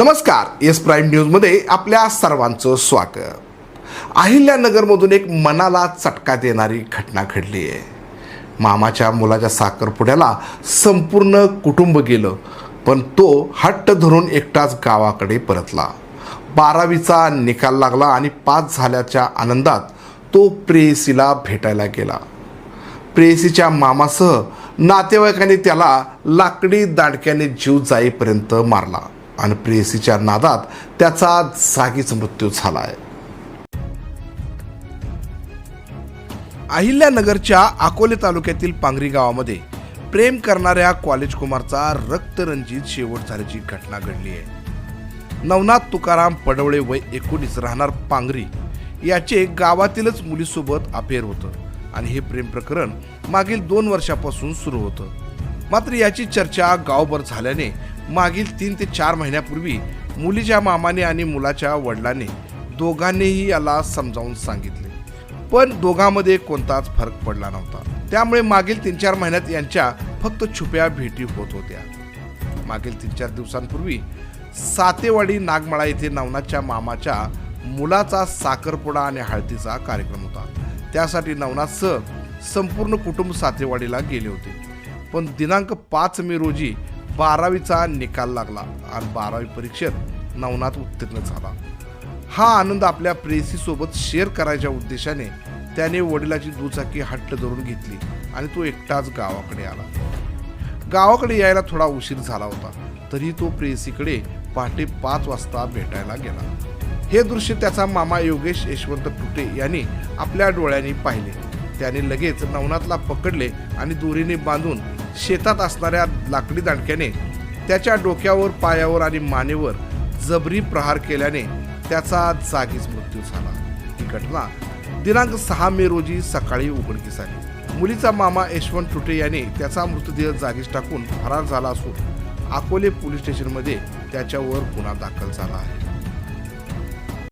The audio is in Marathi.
नमस्कार एस प्राईम न्यूजमध्ये आपल्या सर्वांचं स्वागत. अहिल्यानगरमधून एक मनाला चटका देणारी घटना घडली आहे. मामाच्या मुलाच्या साखरपुड्याला संपूर्ण कुटुंब गेलं पण तो हट्ट धरून एकटाच गावाकडे परतला. बारावीचा निकाल लागला आणि पास झाल्याच्या आनंदात तो प्रेयसीला भेटायला गेला. प्रेयसीच्या मामासह नातेवाईकांनी त्याला लाकडी दांडक्याने जीव जाईपर्यंत मारला. आणि प्रेयसीच्या नादात त्याचा जागीच मृत्यू झाला आहे अहिल्यानगरच्या अकोले तालुक्यातील पांगरी गावामध्ये प्रेम करणाऱ्या कॉलेज कुमारचा रक्तरंजित शेवट झाल्याची घटना घडली आहे. नवनाथ तुकाराम पडवळे वय एकोणीस राहणार पांगरी याचे गावातीलच मुलीसोबत अफेअर होतं आणि हे प्रेम प्रकरण मागील दोन वर्षापासून सुरू होतं. मात्र याची चर्चा गावभर झाल्याने मागील तीन ते चार महिन्यापूर्वी मुलीच्या मामाने आणि मुलाच्या वडिलांनी दोघांनीही याला समजावून सांगितले. पण दोघांमध्ये कोणताच फरक पडला नव्हता. त्यामुळे मागील तीन चार महिन्यात यांच्या फक्त छुप्या भेटी होत होत्या. मागील तीन चार दिवसांपूर्वी सातेवाडी नागमळा येथे नवनाथच्या मामाच्या मुलाचा साखरपुडा आणि हळदीचा कार्यक्रम होता. त्यासाठी नवनाथसह संपूर्ण कुटुंब सातेवाडीला गेले होते. पण दिनांक पाच मे रोजी बारावीचा निकाल लागला आणि बारावी परीक्षेत नवनाथ उत्तीर्ण झाला. हा आनंद आपल्या प्रेसीसोबत शेअर करायच्या उद्देशाने त्याने वडिलाची दुचाकी हट्ट धरून घेतली आणि तो एकटाच गावाकडे आला. गावाकडे यायला थोडा उशीर झाला होता तरी तो प्रेसीकडे पहाटे पाच वाजता भेटायला गेला. हे दृश्य त्याचा मामा योगेश यशवंत टुटे यांनी आपल्या डोळ्यांनी पाहिले. त्याने लगेच नवनाथला पकडले आणि दोरीने बांधून शेतात असणाऱ्या लाकडी दांडक्याने त्याच्या डोक्यावर पायावर आणि मानेवर जबरी प्रहार केल्याने त्याचा जागीच मृत्यू झाला. ही घटना दिनांक सहा मे रोजी सकाळी उघडकीस आली. मुलीचा मामा यशवंत टुटे याने त्याचा मृतदेह जागीच टाकून फरार झाला असून अकोले पोलीस स्टेशनमध्ये त्याच्यावर गुन्हा दाखल झाला आहे.